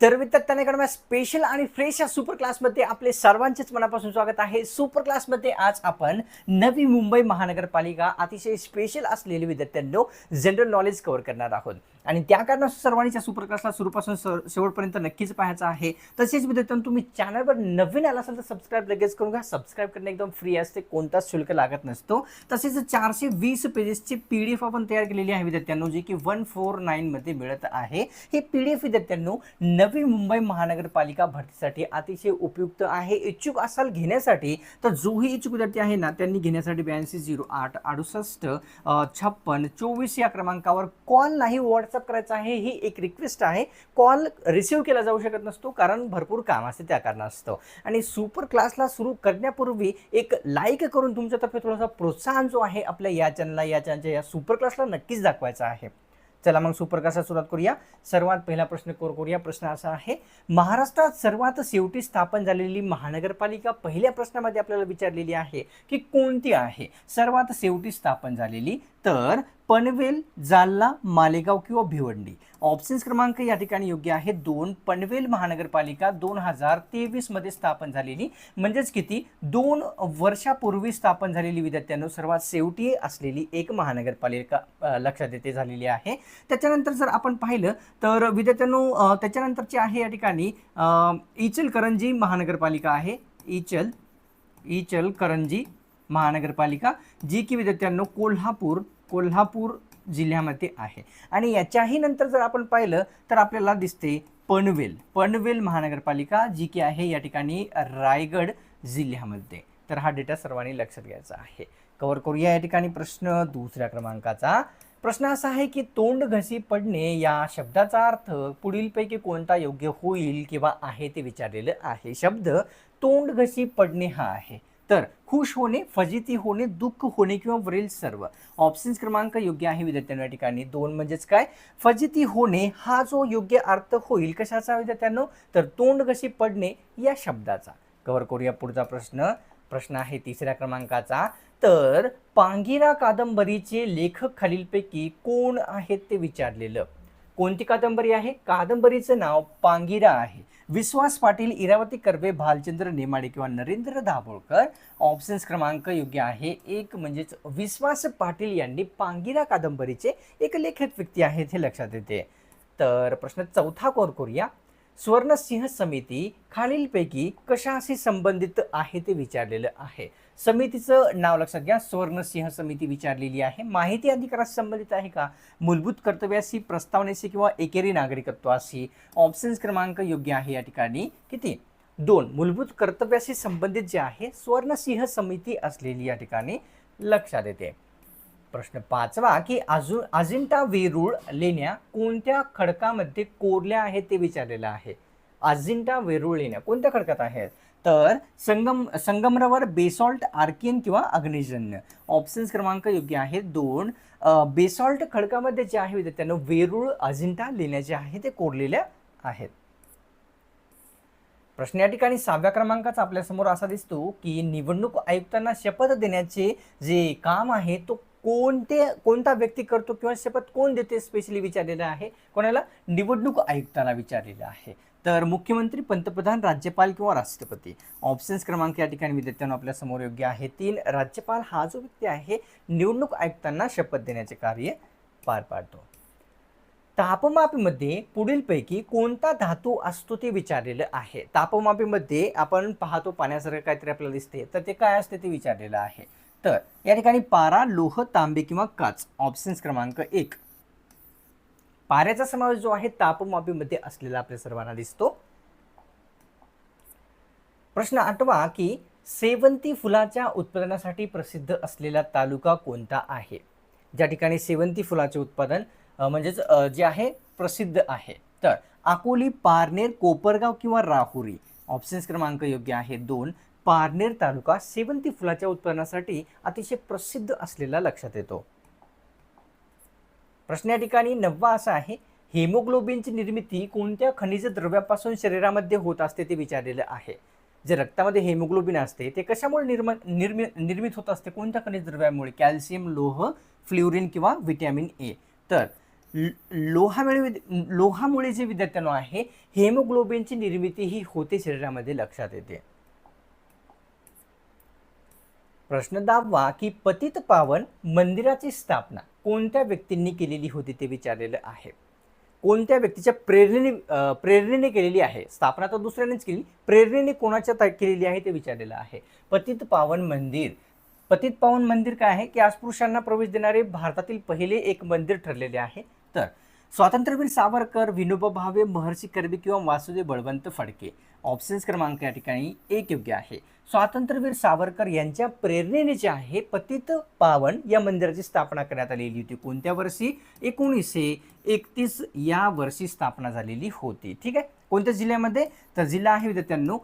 तर विद्यार्थ्यांना academy special आणि फ्रेश या सुपर क्लासमध्ये आपले सर्वांचेच मनापासून स्वागत आहे. सुपर क्लासमध्ये आज आपण नवी मुंबई महानगरपालिका अतिशय स्पेशल असलेले विद्यार्थ्यांनो जनरल नॉलेज कव्हर करणार आहोत. आणि त्या कारणास्तव सर्वांच्या सुपर सुरूपासून स- शेवटपर्यंत नक्कीच पाहायचं आहे. तसेच विद्यार्थ्यांनो तुम्ही चॅनलवर नवीन आला असाल तर सबस्क्राईब लगेच करून घ्या. सबस्क्राईब करणं एकदम फ्री असते कोणताच शुल्क लागत नसतो. तसेच चारशे वीस पेजेसची पी डी एफ आपण तयार केलेली आहे विद्यार्थ्यांनो जी की वन फोर नाईनमध्ये मिळत आहे. ही पी डी एफ विद्यार्थ्यांनो नवी मुंबई महानगरपालिका भरतीसाठी अतिशय उपयुक्त आहे. इच्छुक असाल घेण्यासाठी तर जोही इच्छुक विद्यार्थी आहे ना त्यांनी घेण्यासाठी ब्याऐंशी झिरो आठ अडुसष्ट छप्पन चोवीस या क्रमांकावर कॉल नाही व्हॉट्सअप करायचा आहे ही एक रिक्वेस्ट आहे. कॉल रिसिव्ह केला जाऊ शकत नसतो कारण भरपूर काम असते त्या कारणास्तव. आणि सुपर क्लासला सुरू करण्यापूर्वी एक लाईक करून तुमच्यातर्फे थोडासा प्रोत्साहन जो आहे आपल्या या चॅनलला या चॅनलच्या या सुपर क्लासला नक्कीच दाखवायचा आहे. चला मग सुपर क्लासला सुरुवात करूया. सर्वात पहिला प्रश्न कोर करूया. प्रश्न असा आहे महाराष्ट्रात सर्वात शेवटी स्थापन झालेली महानगरपालिका पहिल्या प्रश्नामध्ये आपल्याला विचारलेली आहे की कोणती आहे? सर्वात शेवटी स्थापन झालेली तर पनवेल जालना मालेगाव किंवा भिवंडी. ऑप्शन्स क्रमांक या ठिकाणी योग्य आहे दोन पनवेल महानगरपालिका दोन हजार तेवीसमध्ये स्थापन झालेली. म्हणजेच किती? दोन वर्षापूर्वी स्थापन झालेली विद्यार्थ्यांनो सर्वात शेवटी असलेली एक महानगरपालिका लक्षात येते झालेली आहे. त्याच्यानंतर जर आपण पाहिलं तर विद्यार्थ्यांनो त्याच्यानंतरची आहे या ठिकाणी इचलकरंजी महानगरपालिका आहे. इचल इचलकरंजी महानगरपालिका जी की विद्यार्थ्यांनो कोल्हापूर कोल्हापूर जिल्ह्यामध्ये आहे. आणि याच्याही नंतर जर आपण पाहिलं तर आपल्याला दिसते पनवेल. पनवेल महानगरपालिका जी की आहे या ठिकाणी रायगड जिल्ह्यामध्ये. तर हा डेटा सर्वांनी लक्षात घ्यायचा आहे. कव्हर करूया या ठिकाणी प्रश्न दुसऱ्या क्रमांकाचा. प्रश्न असा आहे की तोंड घसी पडणे या शब्दाचा अर्थ पुढीलपैकी कोणता योग्य होईल किंवा आहे ते विचारलेलं आहे. शब्द तोंड घसी पडणे हा आहे. तर खुश होणे फजिती होणे दुःख होणे किंवा वरील सर्व. ऑप्शन्स क्रमांक योग्य आहे विद्यार्थ्यांना या ठिकाणी. दोन म्हणजेच काय? फजिती होणे हा जो योग्य अर्थ होईल कशाचा विद्यार्थ्यांनो? तर तोंड कशी पडणे या शब्दाचा. कव्हर करूया पुढचा प्रश्न. प्रश्न आहे तिसऱ्या क्रमांकाचा. तर पांगिरा कादंबरीचे लेखक खालीलपैकी कोण आहेत ते विचारलेलं. कोणती कादंबरी आहे? कादंबरीचं नाव पांगिरा आहे. विश्वास पाटील इरावती कर्वे भालचंद्र नेमाडे किंवा नरेंद्र दाभोळकर ऑप्शन्स क्रमांक योग्य आहे. एक म्हणजेच विश्वास पाटील यांनी पांगिरा कादंबरीचे एक लेखक व्यक्ती आहेत हे लक्षात येते. तर प्रश्न चौथा कोर करूया. स्वर्णसिंह समिती खालीलपैकी कशाशी संबंधित आहे ते विचारलेलं आहे. समितीचं नाव लक्षात घ्या. स्वर्णसिंह समिती विचारलेली आहे. माहिती अधिकाराशी संबंधित आहे का? मूलभूत कर्तव्याशी प्रस्तावनेशी किंवा एकेरी नागरिकत्वाशी? ऑप्शन्स क्रमांक योग्य आहे या ठिकाणी. किती? दोन. मूलभूत कर्तव्याशी संबंधित जे आहे स्वर्णसिंह समिती असलेली या ठिकाणी लक्षात येते. प्रश्न पाचवा की अजून अजिंठा वेरूळ लेण्या कोणत्या खडकामध्ये कोरल्या आहेत ते विचारलेलं आहे. अजिंठा वेरूळ लेण्या कोणत्या खडकात आहेत? तर संगम संगमरवर बेसॉल्ट आर्कियन किंवा अग्निजन्य. ऑप्शन्स क्रमांक योग्य आहेत दोन. बेसॉल्ट खडकामध्ये जे आहे विद्यार्थ्यांनो वेरूळ अजिंठा लेण्या जे आहे ते कोरलेल्या आहेत. प्रश्न या ठिकाणी सहाव्या क्रमांकाचा आपल्यासमोर असा दिसतो की निवडणूक आयुक्तांना शपथ देण्याचे जे काम आहे तो कोणते कोणता व्यक्ती करतो किंवा शपथ कोण देते स्पेशली विचारलेलं आहे? कोणाला? निवडणूक आयुक्ताला विचारलेलं आहे. तर मुख्यमंत्री पंतप्रधान राज्यपाल किंवा राष्ट्रपती? ऑप्शन्स क्रमांक या ठिकाणी विद्यार्थ्यांना आपल्यासमोर योग्य आहे. तीन राज्यपाल हा जो व्यक्ती आहे निवडणूक आयुक्तांना शपथ देण्याचे कार्य पार पाडतो. तापमापीमध्ये पुढीलपैकी कोणता धातू असतो ते विचारलेलं आहे. तापमापीमध्ये आपण पाहतो पाण्यासारखं काहीतरी आपल्याला दिसते तर ते काय असते ते विचारलेलं आहे. तर या ठिकाणी पारा लोह तांबे किंवा काच ऑप्शन्स क्रमांक एक. पाऱ्याचा समावेश जो आहे तापमापीमध्ये असलेला आपल्या सर्वांना दिसतो. प्रश्न आठवा की सेवंती फुलाच्या उत्पादनासाठी प्रसिद्ध असलेला तालुका कोणता आहे? ज्या ठिकाणी सेवंती फुलाचे उत्पादन म्हणजेच जे आहे प्रसिद्ध आहे. तर अकोली पारनेर कोपरगाव किंवा राहुरी ऑप्शन्स क्रमांक योग्य आहे दोन. पारनेर तालुका शेवंती फुलाच्या उत्पादनासाठी अतिशय प्रसिद्ध असलेला लक्षात येतो. प्रश्न या ठिकाणी नववा असा आहे हेमोग्लोबिनची निर्मिती कोणत्या खनिज द्रव्यापासून शरीरामध्ये होत असते ते विचारलेलं आहे. जे रक्तामध्ये हेमोग्लोबिन असते ते कशामुळे निर्म निर्मि निर्मित होत असते? कोणत्या खनिज द्रव्यामुळे? कॅल्शियम लोह फ्ल्युरिन किंवा व्हिटॅमिन ए. तर ल- लोहामुळे लोहामुळे जे विद्यार्थ्यांना आहे हेमोग्लोबिनची निर्मिती ही होते शरीरामध्ये लक्षात येते. प्रश्न दहावा की पतित पावन मंदिराची स्थापना कोणत्या व्यक्तींनी केलेली होती ते विचारलेलं आहे. कोणत्या व्यक्तीच्या प्रेरणेने प्रेरणेने केलेली आहे? स्थापना तर दुसऱ्यानेच केली. प्रेरणेने कोणाच्या केलेली आहे ते विचारलेलं आहे. पतित पावन मंदिर. पतित पावन मंदिर काय आहे? की अस्पृश्यांना प्रवेश देणारे भारतातील पहिले एक मंदिर ठरलेले आहे. तर स्वातंत्र्यवीर सावरकर विनोबा भावे महर्षी कर्वे किंवा वासुदेव बळवंत फडके. ऑप्शन्स क्रमांक या ठिकाणी एक योग्य आहे. स्वातंत्र्यवीर सावरकर यांच्या प्रेरणेने जे आहे पतित पावन या मंदिराची स्थापना करण्यात आलेली होती. कोणत्या वर्षी? एकोणीसशे एकतीस या वर्षी स्थापना झालेली होती. ठीक आहे? कोणत्या जिल्ह्यामध्ये? तर जिल्हा आहे विद्यार्थ्यांनो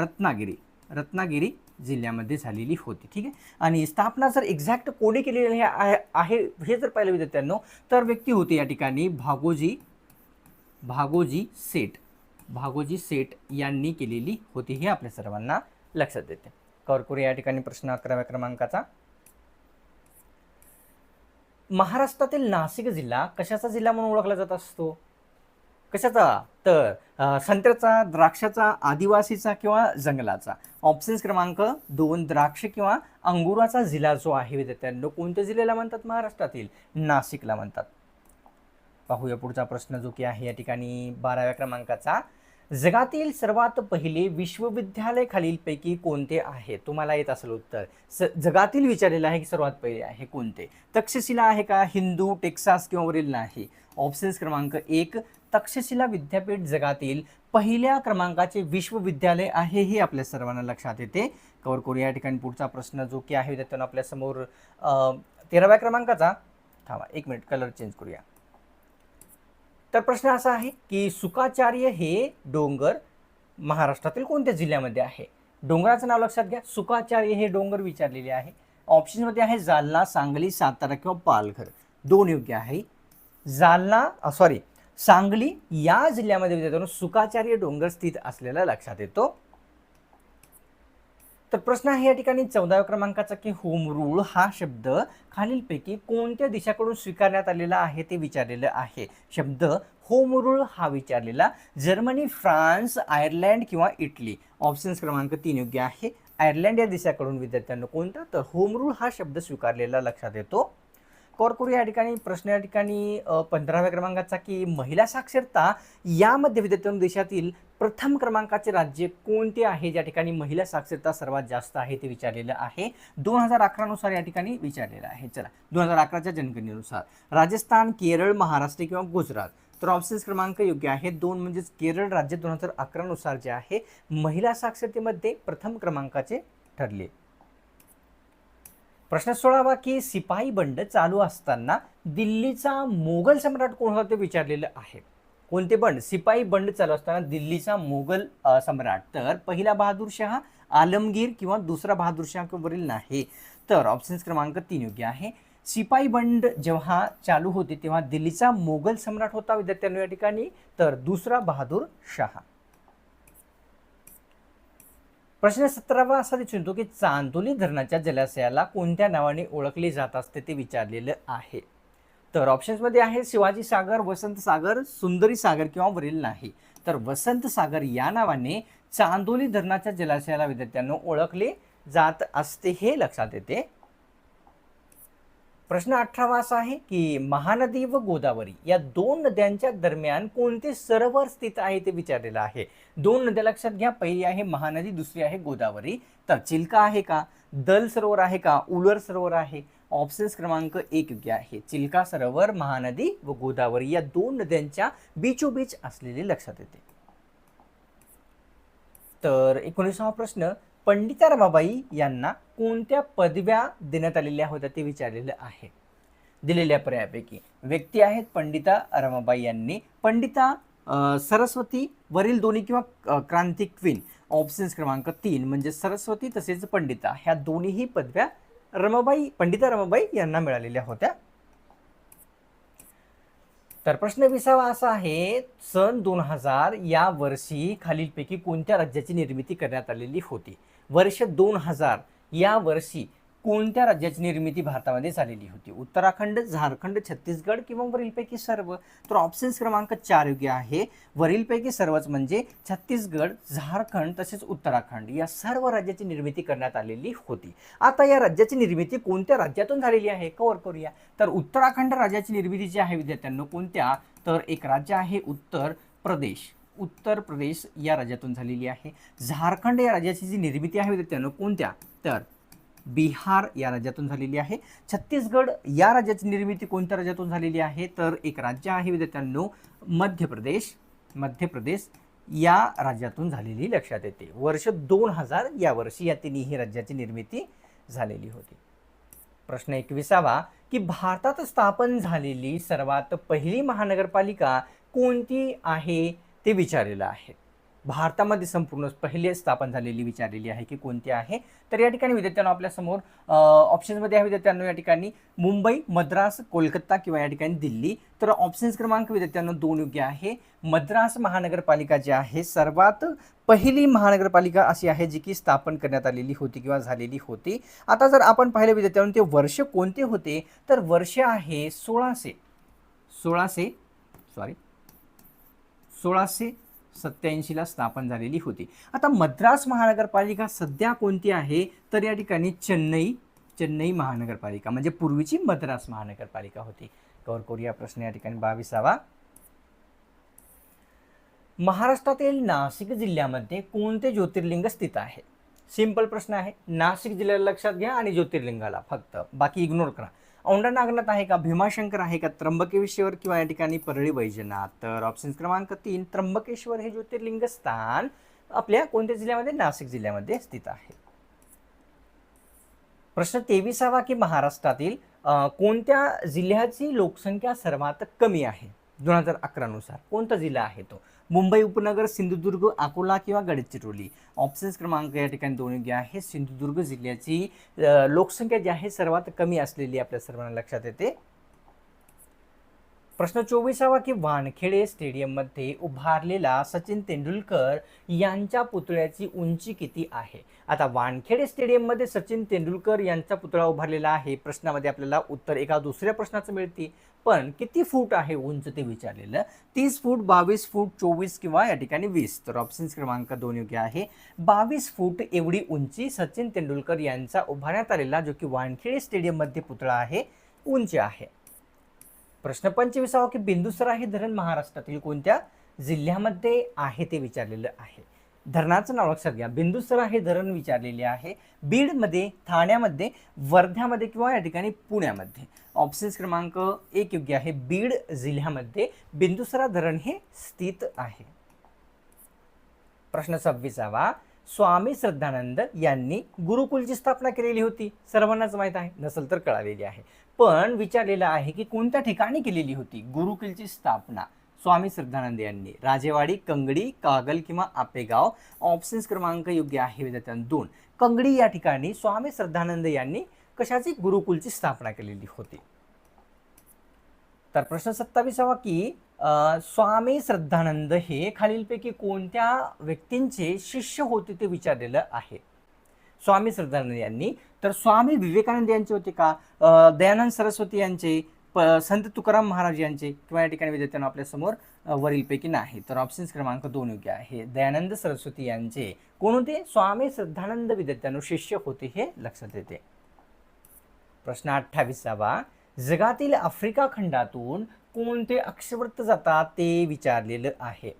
रत्नागिरी. रत्नागिरी जिल्ह्यामध्ये झालेली होती. ठीक आहे? आणि स्थापना जर एक्झॅक्ट कोणी केलेली आहे आहे हे जर पाहिलं विद्यार्थ्यांनो तर व्यक्ती होते या ठिकाणी भागोजी भागोजी सेठ. भागोजी सेठ यांनी केलेली होती हे आपल्या सर्वांना लक्षात येते. कवर या ठिकाणी प्रश्न अकराव्या क्रमांकाचा. महाराष्ट्रातील नाशिक जिल्हा कशाचा जिल्हा म्हणून ओळखला जात असतो? कशाचा? तर संत्र्याचा द्राक्षाचा आदिवासीचा किंवा जंगलाचा. ऑप्शन्स क्रमांक दोन द्राक्ष किंवा अंगुराचा जिल्हा जो आहे विद्यार्थ्यांनो कोणत्या जिल्ह्याला म्हणतात? महाराष्ट्रातील नाशिकला म्हणतात. पाहूया पुढचा प्रश्न जो की आहे या ठिकाणी बाराव्या क्रमांकाचा. जगातील सर्वात पहिले विश्वविद्यालय खालीलपैकी कोणते आहे? तुम्हाला येत असेल उत्तर. स जगातील विचारलेलं आहे की सर्वात पहिले आहे कोणते? तक्षशिला आहे का? हिंदू टेक्सास किंवा वरील नाही? ऑप्शन्स क्रमांक एक तक्षशिला विद्यापीठ जगातील पहिल्या क्रमांकाचे विश्वविद्यालय आहे हे आपल्या सर्वांना लक्षात येते. कवर करू या ठिकाणी पुढचा प्रश्न जो की आहे त्यातून आपल्यासमोर तेराव्या क्रमांकाचा. थांबा एक मिनिट कलर चेंज करूया. तर प्रश्न असा आहे की सुकाचार्य हे डोंगर महाराष्ट्रातील कोणत्या जिल्ह्यामध्ये आहे? डोंगराचं नाव लक्षात घ्या. सुकाचार्य हे डोंगर विचारलेले आहे. ऑप्शनमध्ये आहे जालना सांगली सातारा किंवा पालघर. दोन योग्य आहे. जालना सॉरी सांगली या जिल्ह्यामध्ये विद्यार्थ्यांनो सुकाचार्य डोंगर स्थित असलेला लक्षात येतो. तर प्रश्न आहे या ठिकाणी चौदाव्या क्रमांकाचा की होम रूल हा शब्द खालीलपैकी कोणत्या देशाकडून स्वीकारण्यात आलेला आहे ते विचारलेलं आहे. शब्द होम रूल हा विचारलेला जर्मनी फ्रान्स आयर्लंड किंवा इटली. ऑप्शन्स क्रमांक तीन योग्य आहे. आयर्लंड या देशाकडून विद्यार्थ्यांना कोणता? तर होम रूल हा शब्द स्वीकारलेला लक्षात येतो. कॉर करू या ठिकाणी प्रश्न या ठिकाणी पंधराव्या क्रमांकाचा की महिला साक्षरता यामध्ये विद्यार्थ्यांनो देशातील प्रथम क्रमांकाचे राज्य कोणते आहे? ज्या ठिकाणी महिला साक्षरता सर्वात जास्त आहे ते विचारलेलं आहे. दोन हजार अकरानुसार या ठिकाणी विचारलेलं आहे. चला दोन हजार अकराच्या जनगणनेनुसार. राजस्थान केरळ महाराष्ट्र किंवा गुजरात. तर ऑप्शन्स क्रमांक योग्य आहे दोन म्हणजेच केरळ राज्य दोन हजार अकरानुसार जे आहे महिला साक्षरतेमध्ये प्रथम क्रमांकाचे ठरले. प्रश्न सोळावा की सिपाही बंड चालू असताना दिल्लीचा मोगल सम्राट कोण होता ते विचारलेलं आहे. कोणते बंड? सिपाही बंड चालू असताना दिल्लीचा मोगल सम्राट. तर पहिला बहादूर शहा आलमगीर किंवा दुसरा बहादूर शहा किंवा वरील नाही. तर ऑप्शन क्रमांक तीन योग्य आहे. सिपाही बंड जेव्हा चालू होते तेव्हा दिल्लीचा मोगल सम्राट होता विद्यार्थ्यांनो या ठिकाणी. तर दुसरा बहादूर शहा. प्रश्न सतरावा असा दिसून येतो की चांदोली धरणाच्या जलाशयाला कोणत्या नावाने ओळखले जात असते ते विचारलेलं आहे. तर ऑप्शन्समध्ये आहे शिवाजी सागर वसंत सागर सुंदरी सागर किंवा वरील नाही. तर वसंत सागर या नावाने चांदोली धरणाच्या जलाशयाला विद्यार्थ्यांना ओळखले जात असते हे लक्षात येते. प्रश्न अठरावा असा आहे की महानदी व गोदावरी या दोन नद्यांच्या दरम्यान कोणते सरोवर स्थित आहे ते विचारलेलं आहे? दोन नद्या लक्षात घ्या. पहिली आहे महानदी दुसरी आहे गोदावरी. तर चिल्का आहे का? दल सरोवर आहे का? उलर सरोवर आहे. ऑप्शन्स क्रमांक एक योग्य आहे. चिल्का सरोवर महानदी व गोदावरी या दोन नद्यांच्या बीचोबीच असलेले लक्षात येते. तर एकोणीसावा प्रश्न पंडिता रमाबाई यांना कोणत्या पदव्या देण्यात आलेल्या होत्या ते विचारलेलं आहे. दिलेल्या पर्यायापैकी. व्यक्ती आहेत पंडिता रमाबाई यांनी. पंडिता सरस्वती वरील दोन्ही किंवा क्रांती क्वीन ऑप्शन्स क्रमांक तीन म्हणजे सरस्वती तसेच पंडिता ह्या दोन्हीही पदव्या रमाबाई पंडिता रमाबाई यांना मिळालेल्या होत्या. तर प्रश्न विसावा असा आहे सन दोन हजार या वर्षी खालीलपैकी कोणत्या राज्याची निर्मिती करण्यात आलेली होती? वर्ष दोन हजार या वर्षी कोणत्या राज्याची निर्मिती भारतामध्ये झालेली होती? उत्तराखंड झारखंड छत्तीसगड किंवा वरीलपैकी सर्व? तर ऑप्शन्स क्रमांक चार योग्य आहे. वरीलपैकी सर्वच म्हणजे छत्तीसगड झारखंड तसेच उत्तराखंड या सर्व राज्याची निर्मिती करण्यात आलेली होती. आता या राज्याची निर्मिती कोणत्या राज्यातून झालेली आहे? कवर करूया. तर उत्तराखंड राज्याची निर्मिती जी आहे विद्यार्थ्यांना कोणत्या? तर एक राज्य आहे उत्तर प्रदेश. उत्तर प्रदेश या राज्यातून झालेली आहे. झारखंड या राज्याची जी निर्मिती आहे विद्यार्थ्यांना कोणत्या? तर बिहार या राज्यातून झालेली आहे. छत्तीसगड या राज्याची निर्मिती कोणत्या राज्यातून झालेली आहे? तर एक राज्य आहे विद्यार्थ्यांनो मध्य प्रदेश मध्य प्रदेश या राज्यातून झालेली लक्षात येते. वर्ष दोन हजार या वर्षी या तिन्ही राज्याची निर्मिती झालेली होती. प्रश्न एकविसावा की भारतात स्थापन झालेली सर्वात पहिली महानगरपालिका कोणती आहे? ते विचारलेलं आहे. भारतामध्ये संपूर्ण पहिले स्थापन झालेली विचारलेली आहे की कोणती आहे? तर या ठिकाणी विद्यार्थ्यांना आपल्यासमोर ऑप्शन्समध्ये आहे विद्यार्थ्यांनो या ठिकाणी मुंबई मद्रास कोलकाता किंवा या ठिकाणी दिल्ली. तर ऑप्शन्स क्रमांक विद्यार्थ्यांना दोन योग्य आहे. मद्रास महानगरपालिका जी आहे सर्वात पहिली महानगरपालिका अशी आहे जी की स्थापन करण्यात आलेली होती किंवा झालेली होती. आता जर आपण पाहिलं विद्यार्थ्यांना ते वर्ष कोणते होते? तर वर्ष आहे सोळाशे. सोळाशे सॉरी सोळाशे सत्याऐंशीला स्थापन झालेली होती. आता मद्रास महानगरपालिका सध्या कोणती आहे? तर या ठिकाणी चेन्नई चेन्नई महानगरपालिका म्हणजे पूर्वीची मद्रास महानगरपालिका होती. कवर करूया प्रश्न या ठिकाणी बावीसावा. महाराष्ट्रातील नाशिक जिल्ह्यामध्ये कोणते ज्योतिर्लिंग स्थित आहे? सिंपल प्रश्न आहे. नाशिक जिल्ह्याला लक्षात घ्या आणि ज्योतिर्लिंगाला फक्त. बाकी इग्नोर करा. औंढा नागनाथ आहे का? भीमाशंकर आहे का? त्र्यंबकेश्वर किंवा या ठिकाणी परळी वैजनाथ. तर ऑप्शन क्रमांक तीन त्र्यंबकेश्वर हे ज्योतिर्लिंग स्थान आपल्या कोणत्या जिल्ह्यामध्ये? नाशिक जिल्ह्यामध्ये स्थित आहे. प्रश्न तेविसावा की महाराष्ट्रातील कोणत्या जिल्ह्याची लोकसंख्या सर्वात कमी आहे? दोन हजार अकरानुसार कोणता जिल्हा आहे तो? मुंबई उपनगर सिंधुदुर्ग अकोला किंवा गडचिरोली. ऑप्शन्स क्रमांक या ठिकाणी दोन योग्य आहे सिंधुदुर्ग जिल्ह्याची लोकसंख्या जी आहे सर्वात कमी असलेली आपल्या सर्वांना लक्षात येते. प्रश्न चोवीसावा की वानखेडे स्टेडियममध्ये उभारलेला सचिन तेंडुलकर यांच्या पुतळ्याची उंची किती आहे? आता वानखेडे स्टेडियममध्ये सचिन तेंडुलकर यांचा पुतळा उभारलेला आहे. प्रश्नामध्ये आपल्याला उत्तर एका दुसऱ्या प्रश्नाचं मिळते पण किती फूट आहे उंच ते विचारलेलं? तीस फूट बावीस फूट चोवीस किंवा या ठिकाणी वीस. तर ऑप्शन्स क्रमांक दोन योग्य आहे. बावीस फूट एवढी उंची सचिन तेंडुलकर यांचा उभारण्यात आलेला जो की वानखेडे स्टेडियममध्ये पुतळा आहे उंची आहे. प्रश्न पंचवीसावा की बिंदुसरा हे धरण महाराष्ट्रातील कोणत्या जिल्ह्यामध्ये आहे ते विचारलेलं आहे. धरणाचं नाव लक्षात घ्या. बिंदुसरा हे धरण विचारलेले आहे. बीडमध्ये ठाण्यामध्ये वर्ध्यामध्ये किंवा या ठिकाणी पुण्यामध्ये. ऑप्शन्स क्रमांक एक योग्य आहे. बीड जिल्ह्यामध्ये बिंदुसरा धरण हे स्थित आहे. प्रश्न सव्वीसावा. स्वामी श्रद्धानंद यांनी गुरुकुलची स्थापना केलेली होती. सर्वांनाच माहीत आहे. नसेल तर कळालेली आहे. पण विचारलेलं आहे की कोणत्या ठिकाणी केलेली होती गुरुकुलची स्थापना? स्वामी श्रद्धानंद यांनी. राजेवाडी कंगडी कागल किंवा आपेगाव. ऑप्शन्स क्रमांक योग्य आहे. विद्यार्थ्यांना दोन. कंगडी या ठिकाणी स्वामी श्रद्धानंद यांनी कशाची? गुरुकुलची स्थापना केलेली होती. तर प्रश्न सत्तावीसावा की स्वामी श्रद्धानंद हे खालीलपैकी कोणत्या व्यक्तींचे शिष्य होते ते विचारलेलं आहे? स्वामी श्रद्धानंद यांनी. तर स्वामी विवेकानंद यांचे होते का? दयानंद सरस्वती यांचे प संत तुकाराम महाराज यांचे किंवा या ठिकाणी विद्यार्थ्यांना आपल्यासमोर वरीलपैकी नाही. तर ऑप्शन्स क्रमांक दोन योग्य आहे. दयानंद सरस्वती यांचे कोण होते? स्वामी श्रद्धानंद विद्यार्थ्यांनो शिष्य होते हे लक्षात येते. प्रश्न अठ्ठावीसावा. जगातील आफ्रिका खंडातून कोणते अक्षव्रत जातात ते विचारलेलं आहे.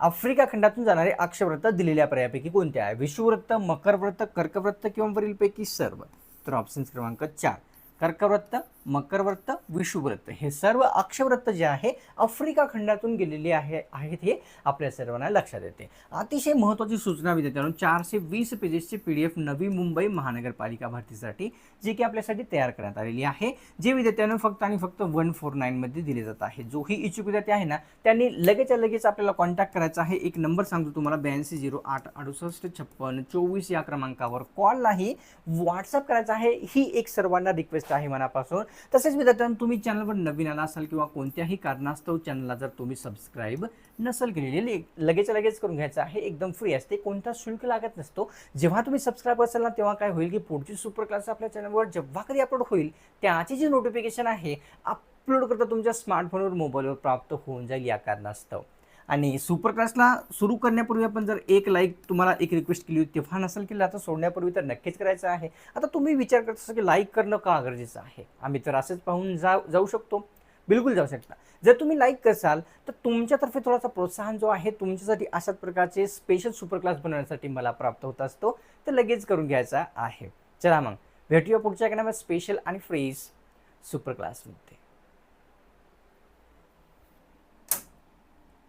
आफ्रिका खंडातून जाणारे अक्षव्रत दिलेल्या पर्यायापैकी कोणते आहे? विषुव्रत मकरव्रत कर्कव्रत किंवा वरीलपैकी सर्व. तर ऑप्शन क्रमांक चार. कर्कव्रत मकरव्रत विषुव्रत हे सर्व अक्षव्रत जे आहे आफ्रिका खंडातून गेलेले आहे आहेत हे आपल्या सर्वांना लक्षात येते. अतिशय महत्त्वाची सूचना विद्यार्थ्यांनो चारशे वीस पेजेसची P D F Navi Mumbai महानगरपालिका भरतीसाठी जी की आपल्यासाठी तयार करण्यात आलेली आहे. जे विद्यार्थ्यांना फक्त आणि फक्त वन फोर नाईनमध्ये दिले जात आहे. जोही इच्छुक विद्यार्थी आहे ना त्यांनी लगेचच्या लगेच आपल्याला कॉन्टॅक्ट करायचा आहे. एक नंबर सांगतो तुम्हाला ब्याऐंशी झिरो आठ अडुसष्ट छप्पन चोवीस या क्रमांकावर. कॉल नाही व्हॉट्सअप करायचा आहे. ही एक सर्वांना रिक्वेस्ट आहे मनापासून. तसेच मित्रांनो तुम्ही चॅनलवर नवीन आला असाल किंवा कोणत्याही कारणास्तव चॅनलला जर तुम्ही सबस्क्राईब नसेल केलेली लगेच लगेच करून घ्यायचं आहे एकदम फ्री असते कोणता शुल्क लागत नसतो. जेव्हा तुम्ही सबस्क्राईब असाल ना तेव्हा काय होईल की पुढची सुपर क्लास आपल्या चॅनलवर जेव्हा कधी अपलोड होईल त्याची जी नोटिफिकेशन आहे अपलोड करता तुमच्या स्मार्टफोनवर मोबाईलवर प्राप्त होऊन जाईल या कारणास्तव. आणि सुपर क्लासला सुरू करण्यापूर्वी आपण जर एक लाईक तुम्हाला एक रिक्वेस्ट केली होती तेव्हा नसेल केलं आता सोडण्यापूर्वी तर नक्कीच करायचं आहे. आता तुम्ही विचार करत असाल की लाईक करणं का गरजेचं आहे? आम्ही तर असंच पाहून जा जाऊ शकतो. बिलकुल जाऊ शकता जर तुम्ही लाईक करसाल तर तुमच्यातर्फे थोडासा प्रोत्साहन जो आहे तुमच्यासाठी अशाच प्रकारचे स्पेशल सुपर क्लास बनवण्यासाठी मला प्राप्त होत असतो. तर लगेच करून घ्यायचा आहे. चला मग भेटूया पुढच्या एका स्पेशल आणि फ्रेश सुपर क्लासमध्ये